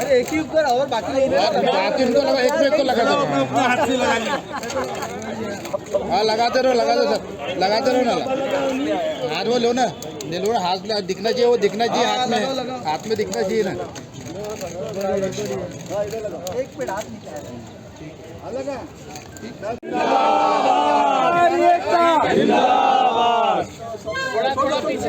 अरे एक ही ऊपर और बाकी बाकी उनको लगा एक में एक लगा दो। हाथ से लगा लिया। हाँ लगाते रहो लगाते सर। लगाते रहो ना। हाथ वो लो ना। ले लो ना हाथ में दिखना चाहिए वो दिखना चाहिए हाथ में। हाथ में दिखना चाहिए ना। एक मिनट हाथ नीचे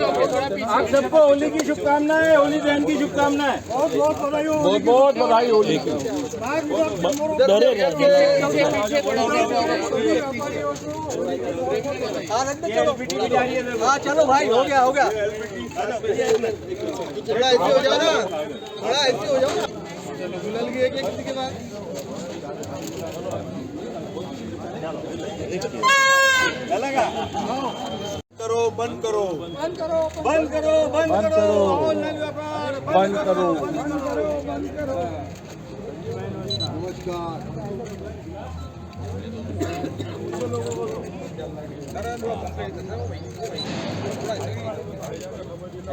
आप सबको होली की शुभकामनाएँ, होली बहन की शुभकामनाएँ। बहुत बहुत बधाई हो बहुत बहुत बधाई होली की चलो भाई हो गया हो गया थोड़ा ऐसे हो जाओ ना थोड़ा ऐसे हो जाओ ना गुलाल एक के। बाद करो बंद करो बंद करो बंद करो बंद करो ऑनलाइन व्यापार बंद करो बंद करो बंद करो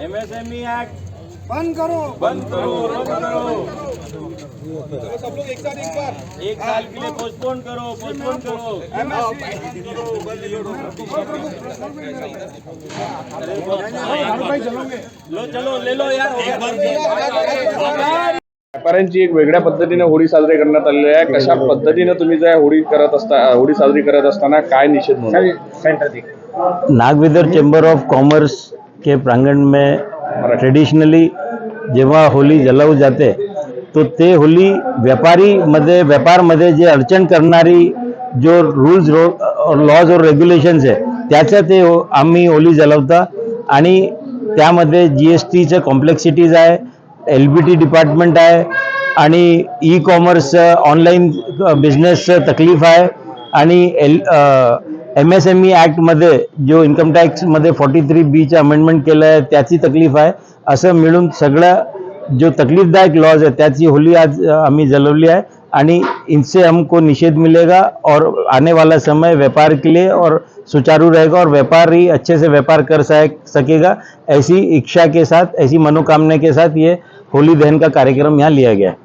एमएसएमई एक्ट बंद करो बंद करो बंद सब लोग एक साथ एक बार एक साल के लिए पोस्टपोन करो पोस्टपोन करो लो चलो ले लो यार व्यापाऱ्यांची एक वेगळ्या पद्धतीने होळी साजरी करण्यात आलेली आहे. कशा पद्धतीने तुम्ही त्या होळी करत असता होळी साजरी करत असताना काय निषेध म्हणून? नागविदर चेंबर ऑफ़ कॉमर्स के प्रांगण में ट्रेडिशनली जेव्हा होली जलवू जाते तो ते होली व्यापारीमध्ये व्यापारमध्ये जे अडचण करणारी जो रूल्स लॉज और रेग्युलेशन्स आहे त्याचं ते हो- आम्ही होली जलवता. आणि त्यामध्ये जी एस टीचं कॉम्प्लेक्सिटीज आहे एल बी टी डिपार्टमेंट आहे आणि ई कॉमर्स ऑनलाईन बिझनेसचं तकलीफ आहे. आणि L M S M E ॲक्टमध्ये जो इन्कम टॅक्समध्ये फॉर्टी थ्री बीचं अमेंडमेंट केलं आहे त्याची तकलीफ आहे. असं मिळून सगळं जो तकलीफदायक लॉज है, त्याची होली आज हमें जलवली है आणि इनसे हमको निषेध मिलेगा और आने वाला समय व्यापार के लिए और सुचारू रहेगा और व्यापार ही अच्छे से व्यापार कर सकेगा. ऐसी इच्छा के साथ, ऐसी मनोकामना के साथ ये होली दहन का कार्यक्रम यहाँ लिया गया है.